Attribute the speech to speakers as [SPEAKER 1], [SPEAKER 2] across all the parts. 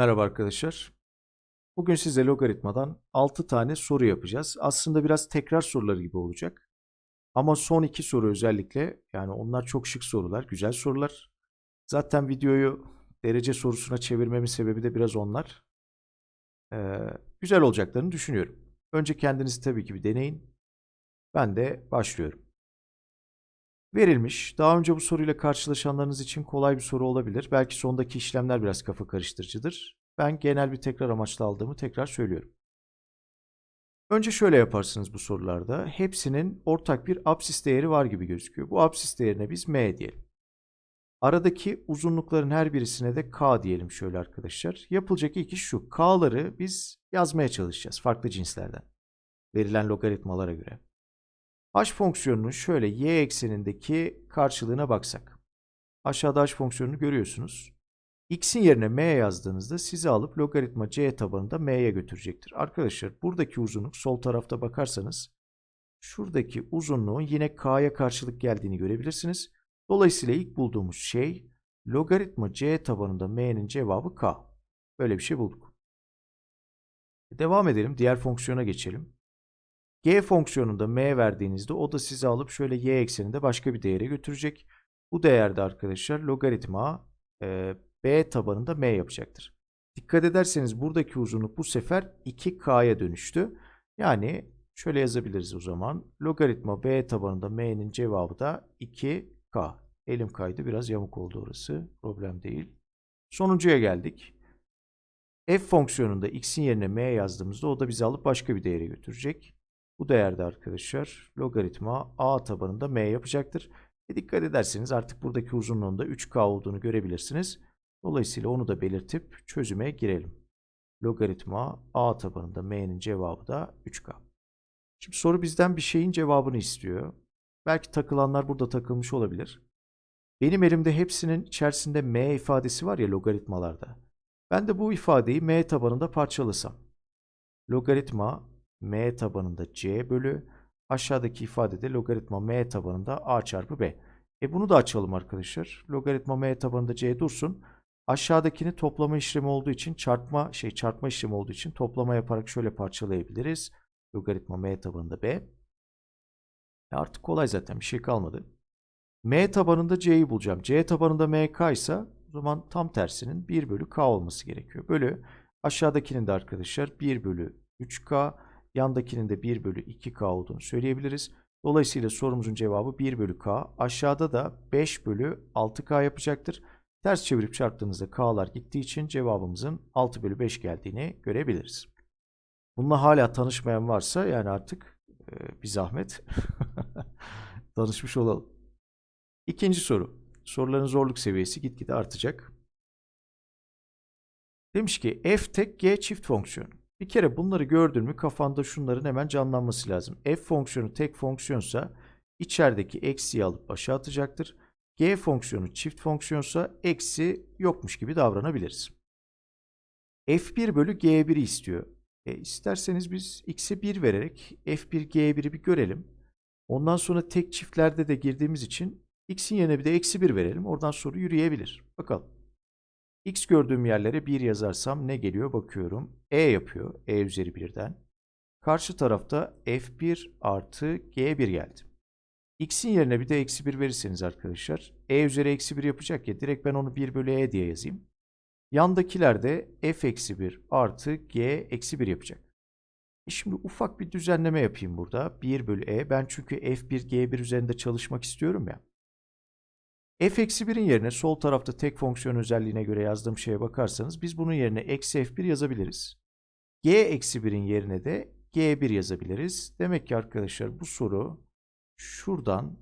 [SPEAKER 1] Merhaba arkadaşlar. Bugün size logaritmadan 6 tane soru yapacağız. Aslında biraz tekrar soruları gibi olacak. Ama son iki soru özellikle yani onlar çok şık sorular, güzel sorular. Zaten videoyu derece sorusuna çevirmemin sebebi de biraz onlar. Ee, güzel olacaklarını düşünüyorum. Önce kendinizi tabii ki bir deneyin. Ben de başlıyorum. Verilmiş. Daha önce bu soruyla karşılaşanlarınız için kolay bir soru olabilir. Belki sondaki işlemler biraz kafa karıştırıcıdır. Ben genel bir tekrar amaçlı aldığımı tekrar söylüyorum. Önce şöyle yaparsınız bu sorularda. Hepsinin ortak bir absis değeri var gibi gözüküyor. Bu absis değerine biz m diyelim. Aradaki uzunlukların her birisine de k diyelim şöyle arkadaşlar. Yapılacak ilk iş şu. K'ları biz yazmaya çalışacağız farklı cinslerden. Verilen logaritmalara göre. H fonksiyonunun şöyle y eksenindeki karşılığına baksak. Aşağıda h fonksiyonunu görüyorsunuz. x'in yerine m yazdığınızda sizi alıp logaritma c tabanında m'ye götürecektir. Arkadaşlar buradaki uzunluk sol tarafta bakarsanız şuradaki uzunluğun yine k'ya karşılık geldiğini görebilirsiniz. Dolayısıyla ilk bulduğumuz şey logaritma c tabanında m'nin cevabı k. Böyle bir şey bulduk. Devam edelim. Diğer fonksiyona geçelim. G fonksiyonunda m verdiğinizde o da sizi alıp şöyle y ekseninde başka bir değere götürecek. Bu değerde arkadaşlar logaritma e, b tabanında m yapacaktır. Dikkat ederseniz buradaki uzunluk bu sefer 2k'ya dönüştü. Yani şöyle yazabiliriz o zaman. Logaritma b tabanında m'nin cevabı da 2k. Elim kaydı biraz yamuk oldu orası. Problem değil. Sonuncuya geldik. f fonksiyonunda x'in yerine m yazdığımızda o da bizi alıp başka bir değere götürecek. Bu değerde arkadaşlar logaritma a tabanında m yapacaktır. E dikkat ederseniz artık buradaki uzunluğunda 3k olduğunu görebilirsiniz. Dolayısıyla onu da belirtip çözüme girelim. Logaritma a tabanında m'nin cevabı da 3k. Şimdi soru bizden bir şeyin cevabını istiyor. Belki takılanlar burada takılmış olabilir. Benim elimde hepsinin içerisinde m ifadesi var ya logaritmalarda. Ben de bu ifadeyi m tabanında parçalasam. Logaritma m tabanında c bölü aşağıdaki ifadede logaritma m tabanında a çarpı b. E bunu da açalım arkadaşlar. Logaritma m tabanında c dursun. Aşağıdakini toplama işlemi olduğu için çarpma şey çarpma işlemi olduğu için toplama yaparak şöyle parçalayabiliriz. Logaritma m tabanında b. E artık kolay zaten bir şey kalmadı. m tabanında c'yi bulacağım. c tabanında mk ise o zaman tam tersinin 1 bölü k olması gerekiyor. Bölü aşağıdakinin de arkadaşlar 1 bölü 3k Yandakinin de 1 bölü 2k olduğunu söyleyebiliriz. Dolayısıyla sorumuzun cevabı 1 bölü k. Aşağıda da 5 bölü 6k yapacaktır. Ters çevirip çarptığınızda k'lar gittiği için cevabımızın 6 bölü 5 geldiğini görebiliriz. Bununla hala tanışmayan varsa yani artık e, bir zahmet tanışmış olalım. İkinci soru. Soruların zorluk seviyesi gitgide artacak. Demiş ki f tek g çift fonksiyon. Bir kere bunları gördün mü kafanda şunların hemen canlanması lazım. f fonksiyonu tek fonksiyonsa içerideki eksiyi alıp başa atacaktır. g fonksiyonu çift fonksiyonsa eksi yokmuş gibi davranabiliriz. f1 bölü g1'i istiyor. E, isterseniz biz x'e 1 vererek f1 g1'i bir görelim. Ondan sonra tek çiftlerde de girdiğimiz için x'in yerine bir de eksi 1 verelim. Oradan soru yürüyebilir. Bakalım. X gördüğüm yerlere 1 yazarsam ne geliyor bakıyorum. E yapıyor. E üzeri 1'den. Karşı tarafta F1 artı G1 geldi. X'in yerine bir de eksi 1 verirseniz arkadaşlar. E üzeri eksi 1 yapacak ya. Direkt ben onu 1 bölü E diye yazayım. Yandakiler de F eksi 1 artı G eksi 1 yapacak. E şimdi ufak bir düzenleme yapayım burada. 1 bölü E. Ben çünkü F1 G1 üzerinde çalışmak istiyorum ya f-1'in yerine sol tarafta tek fonksiyon özelliğine göre yazdığım şeye bakarsanız biz bunun yerine eksi f1 yazabiliriz. g-1'in yerine de g1 yazabiliriz. Demek ki arkadaşlar bu soru şuradan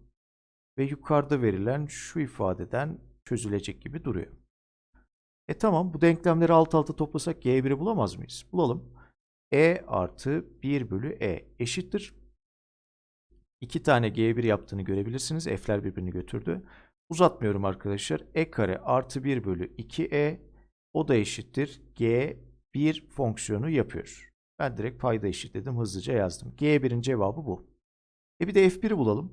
[SPEAKER 1] ve yukarıda verilen şu ifadeden çözülecek gibi duruyor. E tamam bu denklemleri alt alta toplasak g1'i bulamaz mıyız? Bulalım. e artı 1 bölü e eşittir. 2 tane g1 yaptığını görebilirsiniz. F'ler birbirini götürdü. Uzatmıyorum arkadaşlar. E kare artı 1 bölü 2e o da eşittir. G 1 fonksiyonu yapıyor. Ben direkt payda eşitledim. Hızlıca yazdım. G1'in cevabı bu. E bir de F1'i bulalım.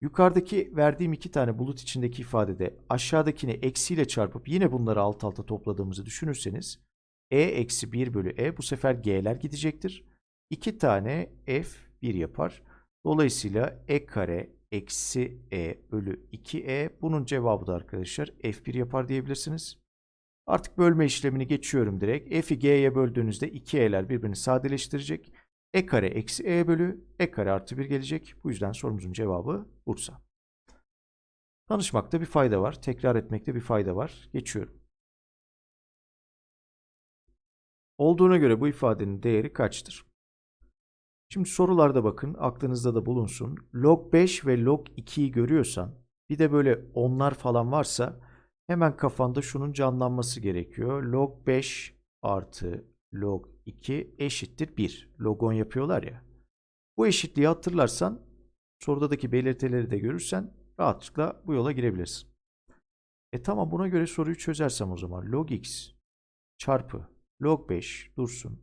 [SPEAKER 1] Yukarıdaki verdiğim iki tane bulut içindeki ifadede aşağıdakini eksiyle çarpıp yine bunları alt alta topladığımızı düşünürseniz E eksi 1 bölü E bu sefer G'ler gidecektir. 2 tane F 1 yapar. Dolayısıyla E kare eksi E bölü 2E bunun cevabı da arkadaşlar F1 yapar diyebilirsiniz. Artık bölme işlemini geçiyorum direkt. F'i G'ye böldüğünüzde 2E'ler birbirini sadeleştirecek. E kare eksi E bölü E kare artı 1 gelecek. Bu yüzden sorumuzun cevabı Bursa. Tanışmakta bir fayda var. Tekrar etmekte bir fayda var. Geçiyorum. Olduğuna göre bu ifadenin değeri kaçtır? Şimdi sorularda bakın aklınızda da bulunsun. Log 5 ve log 2'yi görüyorsan bir de böyle onlar falan varsa hemen kafanda şunun canlanması gerekiyor. Log 5 artı log 2 eşittir 1. Logon yapıyorlar ya. Bu eşitliği hatırlarsan sorudaki belirtileri de görürsen rahatlıkla bu yola girebilirsin. E tamam buna göre soruyu çözersem o zaman log x çarpı log 5 dursun.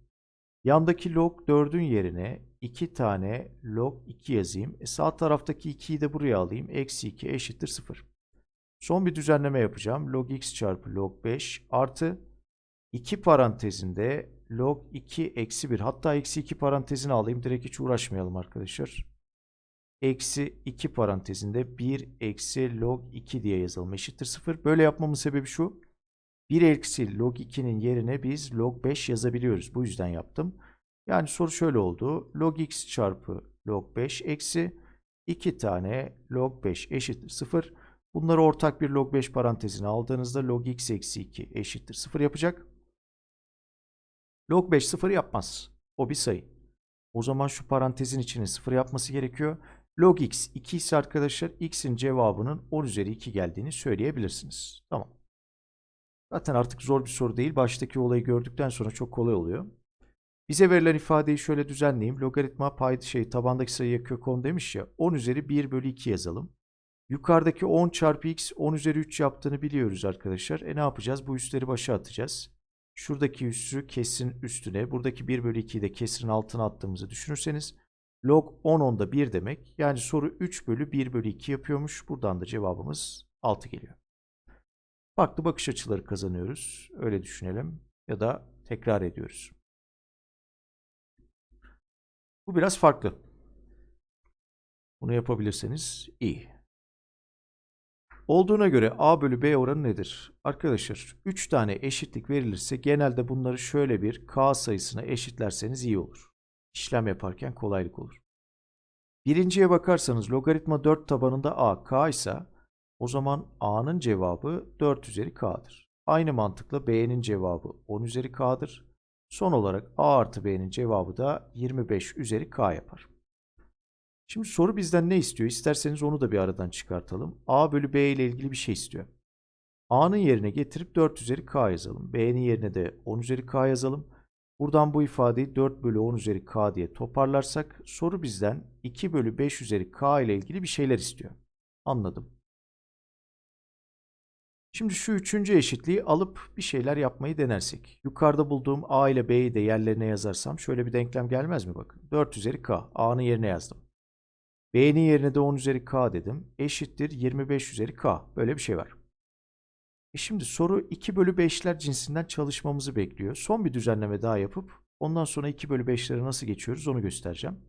[SPEAKER 1] Yandaki log 4'ün yerine 2 tane log 2 yazayım. E sağ taraftaki 2'yi de buraya alayım. Eksi 2 eşittir 0. Son bir düzenleme yapacağım. Log x çarpı log 5 artı 2 parantezinde log 2 eksi 1. Hatta eksi 2 parantezini alayım. Direkt hiç uğraşmayalım arkadaşlar. Eksi 2 parantezinde 1 eksi log 2 diye yazalım. Eşittir 0. Böyle yapmamın sebebi şu. 1 eksi log 2'nin yerine biz log 5 yazabiliyoruz. Bu yüzden yaptım. Yani soru şöyle oldu. Log x çarpı log 5 eksi 2 tane log 5 eşittir 0. Bunları ortak bir log 5 parantezine aldığınızda log x eksi 2 eşittir 0 yapacak. Log 5 0 yapmaz. O bir sayı. O zaman şu parantezin içine 0 yapması gerekiyor. Log x 2 ise arkadaşlar x'in cevabının 10 üzeri 2 geldiğini söyleyebilirsiniz. Tamam. Zaten artık zor bir soru değil. Baştaki olayı gördükten sonra çok kolay oluyor. Bize verilen ifadeyi şöyle düzenleyeyim. Logaritma payda şey tabandaki sayıya kök 10 demiş ya. 10 üzeri 1 bölü 2 yazalım. Yukarıdaki 10 çarpı x 10 üzeri 3 yaptığını biliyoruz arkadaşlar. E ne yapacağız? Bu üstleri başa atacağız. Şuradaki üssü kesin üstüne. Buradaki 1 bölü 2'yi de kesrin altına attığımızı düşünürseniz. Log 10 onda 1 demek. Yani soru 3 bölü 1 bölü 2 yapıyormuş. Buradan da cevabımız 6 geliyor. Farklı bakış açıları kazanıyoruz. Öyle düşünelim. Ya da tekrar ediyoruz. Bu biraz farklı. Bunu yapabilirseniz iyi. Olduğuna göre A bölü B oranı nedir? Arkadaşlar 3 tane eşitlik verilirse genelde bunları şöyle bir K sayısına eşitlerseniz iyi olur. İşlem yaparken kolaylık olur. Birinciye bakarsanız logaritma 4 tabanında A K ise o zaman A'nın cevabı 4 üzeri K'dır. Aynı mantıkla B'nin cevabı 10 üzeri K'dır. Son olarak A artı B'nin cevabı da 25 üzeri K yapar. Şimdi soru bizden ne istiyor? İsterseniz onu da bir aradan çıkartalım. A bölü B ile ilgili bir şey istiyor. A'nın yerine getirip 4 üzeri K yazalım. B'nin yerine de 10 üzeri K yazalım. Buradan bu ifadeyi 4 bölü 10 üzeri K diye toparlarsak soru bizden 2 bölü 5 üzeri K ile ilgili bir şeyler istiyor. Anladım. Şimdi şu üçüncü eşitliği alıp bir şeyler yapmayı denersek. Yukarıda bulduğum A ile B'yi de yerlerine yazarsam şöyle bir denklem gelmez mi bakın. 4 üzeri K. A'nın yerine yazdım. B'nin yerine de 10 üzeri K dedim. Eşittir 25 üzeri K. Böyle bir şey var. E şimdi soru 2 bölü 5'ler cinsinden çalışmamızı bekliyor. Son bir düzenleme daha yapıp ondan sonra 2 bölü 5'lere nasıl geçiyoruz onu göstereceğim.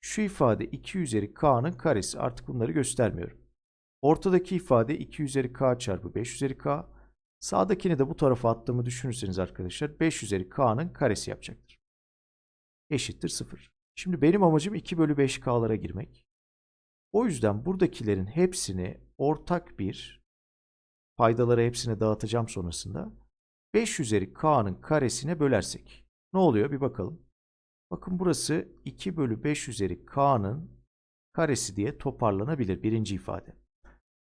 [SPEAKER 1] Şu ifade 2 üzeri K'nın karesi. Artık bunları göstermiyorum. Ortadaki ifade 2 üzeri k çarpı 5 üzeri k. Sağdakini de bu tarafa attığımı düşünürseniz arkadaşlar 5 üzeri k'nın karesi yapacaktır. Eşittir 0. Şimdi benim amacım 2 bölü 5k'lara girmek. O yüzden buradakilerin hepsini ortak bir paydaları hepsine dağıtacağım sonrasında 5 üzeri k'nın karesine bölersek ne oluyor bir bakalım. Bakın burası 2 bölü 5 üzeri k'nın karesi diye toparlanabilir birinci ifade.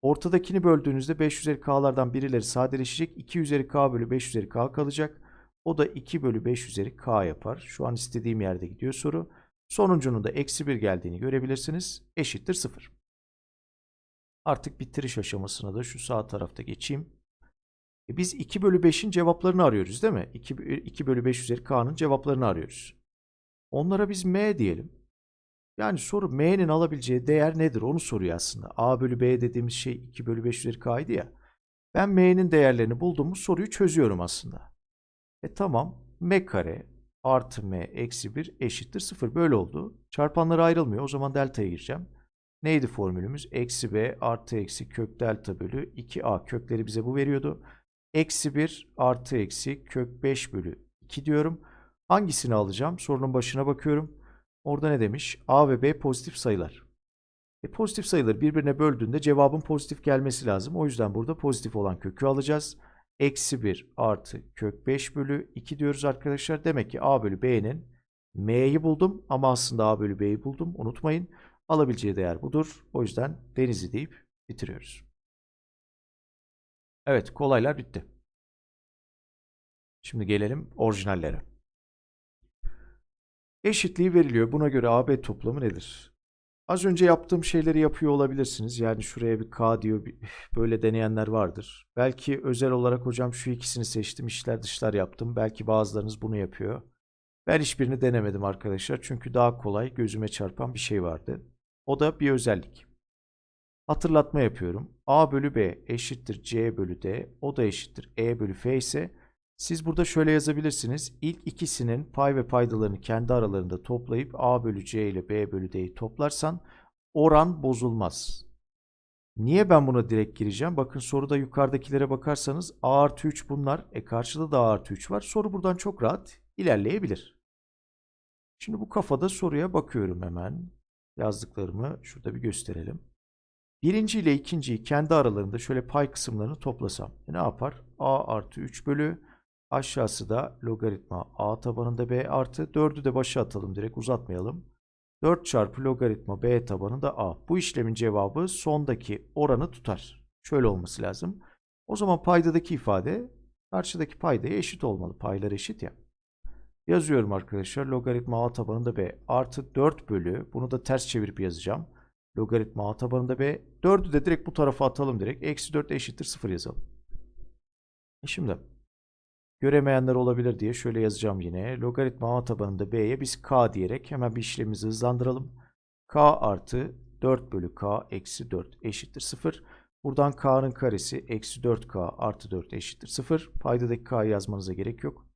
[SPEAKER 1] Ortadakini böldüğünüzde 5 üzeri k'lardan birileri sadeleşecek. 2 üzeri k bölü 5 üzeri k kalacak. O da 2 bölü 5 üzeri k yapar. Şu an istediğim yerde gidiyor soru. Sonuncunun da eksi 1 geldiğini görebilirsiniz. Eşittir 0. Artık bitiriş aşamasına da şu sağ tarafta geçeyim. E biz 2 bölü 5'in cevaplarını arıyoruz değil mi? 2, 2 bölü 5 üzeri k'nın cevaplarını arıyoruz. Onlara biz m diyelim. Yani soru m'nin alabileceği değer nedir onu soruyor aslında. a bölü b dediğimiz şey 2 bölü 5 üzeri k'ydı ya. Ben m'nin değerlerini bulduğumuz soruyu çözüyorum aslında. E tamam. m kare artı m eksi 1 eşittir 0. Böyle oldu. Çarpanlar ayrılmıyor. O zaman delta'ya gireceğim. Neydi formülümüz? Eksi b artı eksi kök delta bölü 2a. Kökleri bize bu veriyordu. Eksi 1 artı eksi kök 5 bölü 2 diyorum. Hangisini alacağım? Sorunun başına bakıyorum. Orada ne demiş? A ve B pozitif sayılar. E, pozitif sayıları birbirine böldüğünde cevabın pozitif gelmesi lazım. O yüzden burada pozitif olan kökü alacağız. Eksi 1 artı kök 5 bölü 2 diyoruz arkadaşlar. Demek ki A bölü B'nin M'yi buldum ama aslında A bölü B'yi buldum. Unutmayın. Alabileceği değer budur. O yüzden denizi deyip bitiriyoruz. Evet kolaylar bitti. Şimdi gelelim orijinallere. Eşitliği veriliyor. Buna göre AB toplamı nedir? Az önce yaptığım şeyleri yapıyor olabilirsiniz. Yani şuraya bir K diyor. Böyle deneyenler vardır. Belki özel olarak hocam şu ikisini seçtim. içler dışlar yaptım. Belki bazılarınız bunu yapıyor. Ben hiçbirini denemedim arkadaşlar. Çünkü daha kolay gözüme çarpan bir şey vardı. O da bir özellik. Hatırlatma yapıyorum. A bölü B eşittir C bölü D. O da eşittir E bölü F ise siz burada şöyle yazabilirsiniz. İlk ikisinin pay ve paydalarını kendi aralarında toplayıp A bölü C ile B bölü D'yi toplarsan oran bozulmaz. Niye ben buna direkt gireceğim? Bakın soruda yukarıdakilere bakarsanız A artı 3 bunlar. E karşıda da A artı 3 var. Soru buradan çok rahat ilerleyebilir. Şimdi bu kafada soruya bakıyorum hemen. Yazdıklarımı şurada bir gösterelim. Birinci ile ikinciyi kendi aralarında şöyle pay kısımlarını toplasam e ne yapar? A artı 3 bölü aşağısı da logaritma A tabanında B artı 4'ü de başa atalım direkt uzatmayalım. 4 çarpı logaritma B tabanında A. Bu işlemin cevabı sondaki oranı tutar. Şöyle olması lazım. O zaman paydadaki ifade karşıdaki paydaya eşit olmalı. Paylar eşit ya. Yazıyorum arkadaşlar. Logaritma A tabanında B artı 4 bölü. Bunu da ters çevirip yazacağım. Logaritma A tabanında B. 4'ü de direkt bu tarafa atalım direkt. Eksi 4 eşittir 0 yazalım. E Şimdi göremeyenler olabilir diye şöyle yazacağım yine. Logaritma A tabanında B'ye biz K diyerek hemen bir işlemimizi hızlandıralım. K artı 4 bölü K eksi 4 eşittir 0. Buradan K'nın karesi eksi 4K artı 4 eşittir 0. Paydadaki K'yı yazmanıza gerek yok.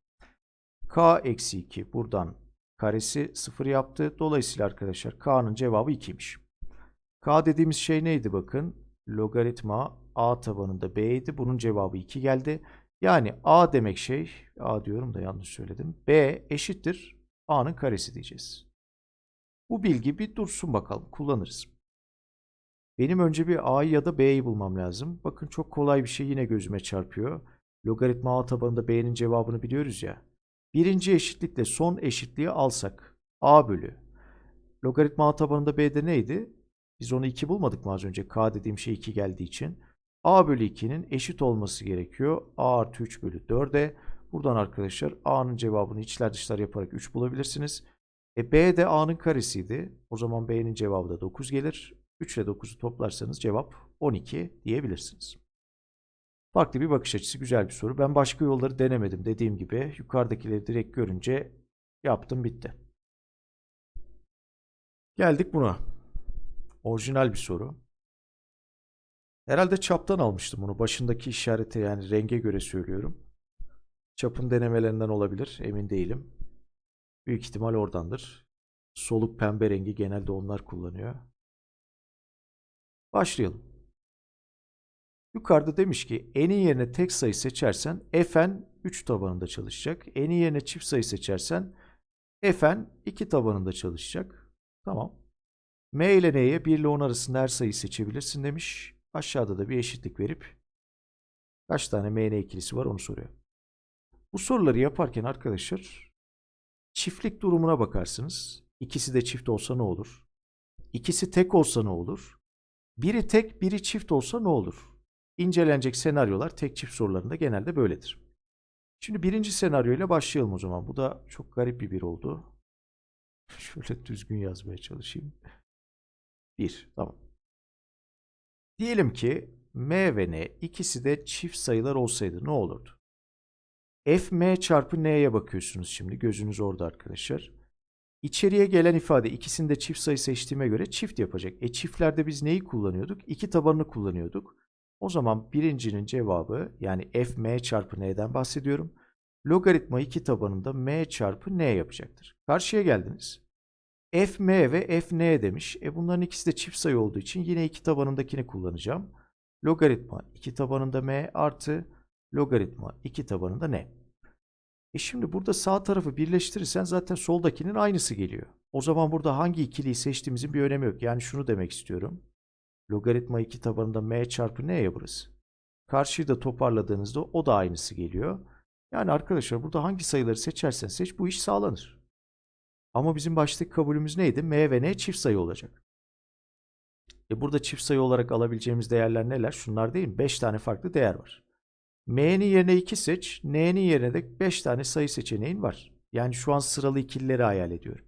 [SPEAKER 1] K eksi 2 buradan karesi 0 yaptı. Dolayısıyla arkadaşlar K'nın cevabı 2'ymiş. K dediğimiz şey neydi bakın? Logaritma A tabanında B'ydi. Bunun cevabı 2 geldi. Yani A demek şey, A diyorum da yanlış söyledim. B eşittir A'nın karesi diyeceğiz. Bu bilgi bir dursun bakalım, kullanırız. Benim önce bir A'yı ya da B'yi bulmam lazım. Bakın çok kolay bir şey yine gözüme çarpıyor. Logaritma A tabanında B'nin cevabını biliyoruz ya. Birinci eşitlikle son eşitliği alsak A bölü. Logaritma A tabanında B'de neydi? Biz onu 2 bulmadık mı az önce? K dediğim şey 2 geldiği için. A bölü 2'nin eşit olması gerekiyor. A artı 3 bölü 4'e. Buradan arkadaşlar A'nın cevabını içler dışlar yaparak 3 bulabilirsiniz. E B de A'nın karesiydi. O zaman B'nin cevabı da 9 gelir. 3 ile 9'u toplarsanız cevap 12 diyebilirsiniz. Farklı bir bakış açısı güzel bir soru. Ben başka yolları denemedim. Dediğim gibi yukarıdakileri direkt görünce yaptım bitti. Geldik buna. Orijinal bir soru. Herhalde çaptan almıştım bunu. Başındaki işarete yani renge göre söylüyorum. Çapın denemelerinden olabilir. Emin değilim. Büyük ihtimal oradandır. Soluk pembe rengi genelde onlar kullanıyor. Başlayalım. Yukarıda demiş ki eni yerine tek sayı seçersen fn 3 tabanında çalışacak. Eni yerine çift sayı seçersen fn 2 tabanında çalışacak. Tamam. M ile N'ye 1 ile 10 arasında her sayıyı seçebilirsin demiş. Aşağıda da bir eşitlik verip kaç tane M, N ikilisi var onu soruyor. Bu soruları yaparken arkadaşlar çiftlik durumuna bakarsınız. İkisi de çift olsa ne olur? İkisi tek olsa ne olur? Biri tek, biri çift olsa ne olur? İncelenecek senaryolar tek çift sorularında genelde böyledir. Şimdi birinci senaryoyla başlayalım o zaman. Bu da çok garip bir bir oldu. Şöyle düzgün yazmaya çalışayım. 1. Tamam. Diyelim ki M ve N ikisi de çift sayılar olsaydı ne olurdu? F M çarpı N'ye bakıyorsunuz şimdi. Gözünüz orada arkadaşlar. İçeriye gelen ifade ikisini de çift sayı seçtiğime göre çift yapacak. E çiftlerde biz neyi kullanıyorduk? İki tabanını kullanıyorduk. O zaman birincinin cevabı yani F M çarpı N'den bahsediyorum. logaritma 2 tabanında m çarpı n yapacaktır. Karşıya geldiniz. F m ve f n demiş. E bunların ikisi de çift sayı olduğu için yine 2 tabanındakini kullanacağım. Logaritma 2 tabanında m artı logaritma 2 tabanında n. E şimdi burada sağ tarafı birleştirirsen zaten soldakinin aynısı geliyor. O zaman burada hangi ikiliyi seçtiğimizin bir önemi yok. Yani şunu demek istiyorum. Logaritma 2 tabanında m çarpı n ya burası. Karşıyı da toparladığınızda o da aynısı geliyor. Yani arkadaşlar burada hangi sayıları seçersen seç bu iş sağlanır. Ama bizim baştaki kabulümüz neydi? M ve N çift sayı olacak. E burada çift sayı olarak alabileceğimiz değerler neler? Şunlar değil mi? 5 tane farklı değer var. M'nin yerine 2 seç, N'nin yerine de 5 tane sayı seçeneğin var. Yani şu an sıralı ikilileri hayal ediyorum.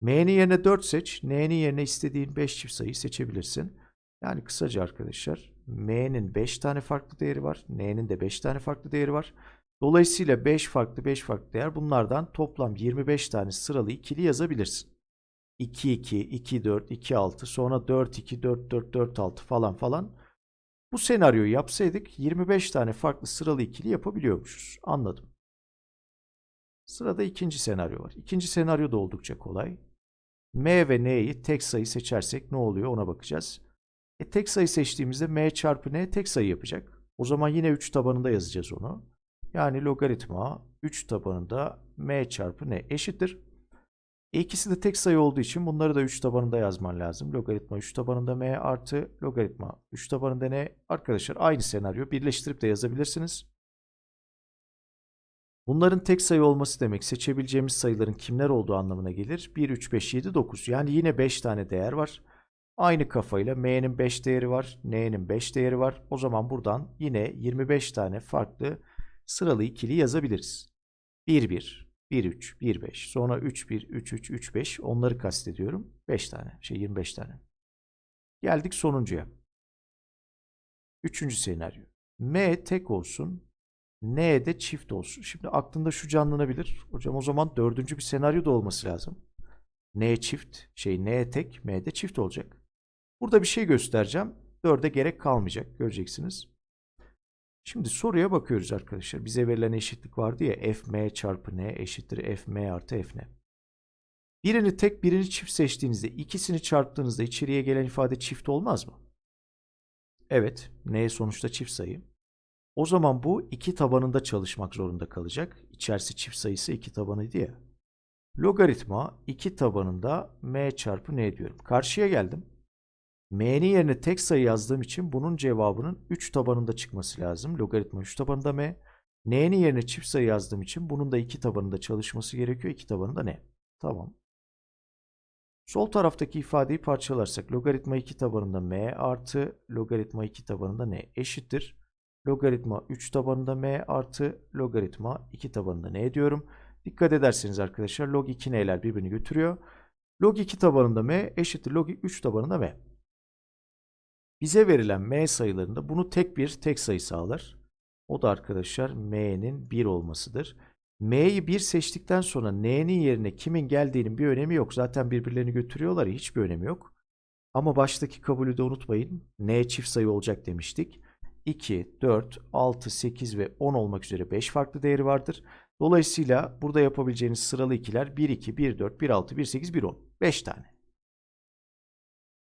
[SPEAKER 1] M'nin yerine 4 seç, N'nin yerine istediğin 5 çift sayı seçebilirsin. Yani kısaca arkadaşlar M'nin 5 tane farklı değeri var, N'nin de 5 tane farklı değeri var. Dolayısıyla 5 farklı 5 farklı değer bunlardan toplam 25 tane sıralı ikili yazabilirsin. 2 2 2 4 2 6 sonra 4 2 4 4 4 6 falan falan. Bu senaryoyu yapsaydık 25 tane farklı sıralı ikili yapabiliyormuşuz. Anladım. Sırada ikinci senaryo var. İkinci senaryo da oldukça kolay. M ve N'yi tek sayı seçersek ne oluyor ona bakacağız. E tek sayı seçtiğimizde M çarpı N tek sayı yapacak. O zaman yine 3 tabanında yazacağız onu. Yani logaritma 3 tabanında m çarpı n eşittir. İkisi de tek sayı olduğu için bunları da 3 tabanında yazman lazım. Logaritma 3 tabanında m artı logaritma 3 tabanında n. Arkadaşlar aynı senaryo birleştirip de yazabilirsiniz. Bunların tek sayı olması demek seçebileceğimiz sayıların kimler olduğu anlamına gelir. 1, 3, 5, 7, 9. Yani yine 5 tane değer var. Aynı kafayla m'nin 5 değeri var, n'nin 5 değeri var. O zaman buradan yine 25 tane farklı sıralı ikili yazabiliriz. 1 1 1 3 1 5 sonra 3 1 3 3 3 5 onları kastediyorum. 5 tane şey 25 tane. Geldik sonuncuya. Üçüncü senaryo. M tek olsun. N de çift olsun. Şimdi aklında şu canlanabilir. Hocam o zaman dördüncü bir senaryo da olması lazım. N çift, şey N tek, M de çift olacak. Burada bir şey göstereceğim. Dörde gerek kalmayacak. Göreceksiniz. Şimdi soruya bakıyoruz arkadaşlar. Bize verilen eşitlik vardı ya fm çarpı n eşittir fm artı fn. Birini tek birini çift seçtiğinizde ikisini çarptığınızda içeriye gelen ifade çift olmaz mı? Evet. n sonuçta çift sayı. O zaman bu iki tabanında çalışmak zorunda kalacak. İçerisi çift sayısı iki tabanıydı ya. Logaritma iki tabanında m çarpı n diyorum. Karşıya geldim. M'nin yerine tek sayı yazdığım için bunun cevabının 3 tabanında çıkması lazım. Logaritma 3 tabanında M. N'nin yerine çift sayı yazdığım için bunun da 2 tabanında çalışması gerekiyor. 2 tabanında N. Tamam. Sol taraftaki ifadeyi parçalarsak logaritma 2 tabanında M artı logaritma 2 tabanında N eşittir. Logaritma 3 tabanında M artı logaritma 2 tabanında N diyorum. Dikkat ederseniz arkadaşlar log 2 N'ler birbirini götürüyor. Log 2 tabanında M eşittir log 3 tabanında M. Bize verilen m sayılarında bunu tek bir tek sayı sağlar. O da arkadaşlar m'nin 1 olmasıdır. M'yi 1 seçtikten sonra n'nin yerine kimin geldiğinin bir önemi yok. Zaten birbirlerini götürüyorlar ya hiçbir önemi yok. Ama baştaki kabulü de unutmayın. n çift sayı olacak demiştik. 2, 4, 6, 8 ve 10 olmak üzere 5 farklı değeri vardır. Dolayısıyla burada yapabileceğiniz sıralı ikiler 1, 2, 1, 4, 1, 6, 1, 8, 1, 10. 5 tane.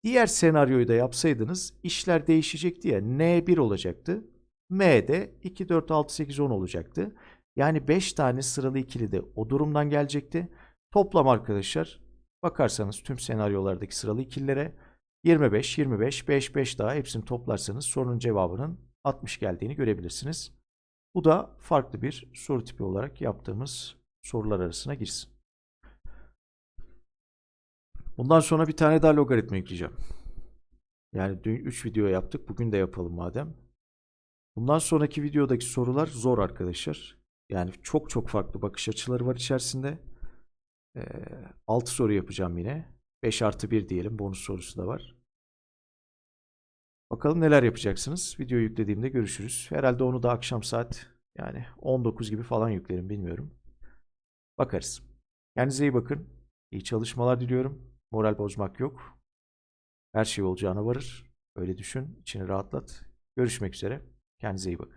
[SPEAKER 1] Diğer senaryoyu da yapsaydınız işler değişecekti ya. N1 olacaktı. M de 2, 4, 6, 8, 10 olacaktı. Yani 5 tane sıralı ikili de o durumdan gelecekti. Toplam arkadaşlar bakarsanız tüm senaryolardaki sıralı ikililere 25, 25, 5, 5 daha hepsini toplarsanız sorunun cevabının 60 geldiğini görebilirsiniz. Bu da farklı bir soru tipi olarak yaptığımız sorular arasına girsin. Bundan sonra bir tane daha logaritma yükleyeceğim. Yani dün 3 video yaptık. Bugün de yapalım madem. Bundan sonraki videodaki sorular zor arkadaşlar. Yani çok çok farklı bakış açıları var içerisinde. Ee, 6 soru yapacağım yine. 5 artı 1 diyelim. Bonus sorusu da var. Bakalım neler yapacaksınız. Video yüklediğimde görüşürüz. Herhalde onu da akşam saat yani 19 gibi falan yüklerim bilmiyorum. Bakarız. Kendinize iyi bakın. İyi çalışmalar diliyorum. Moral bozmak yok. Her şey olacağına varır. Öyle düşün. içini rahatlat. Görüşmek üzere. Kendinize iyi bakın.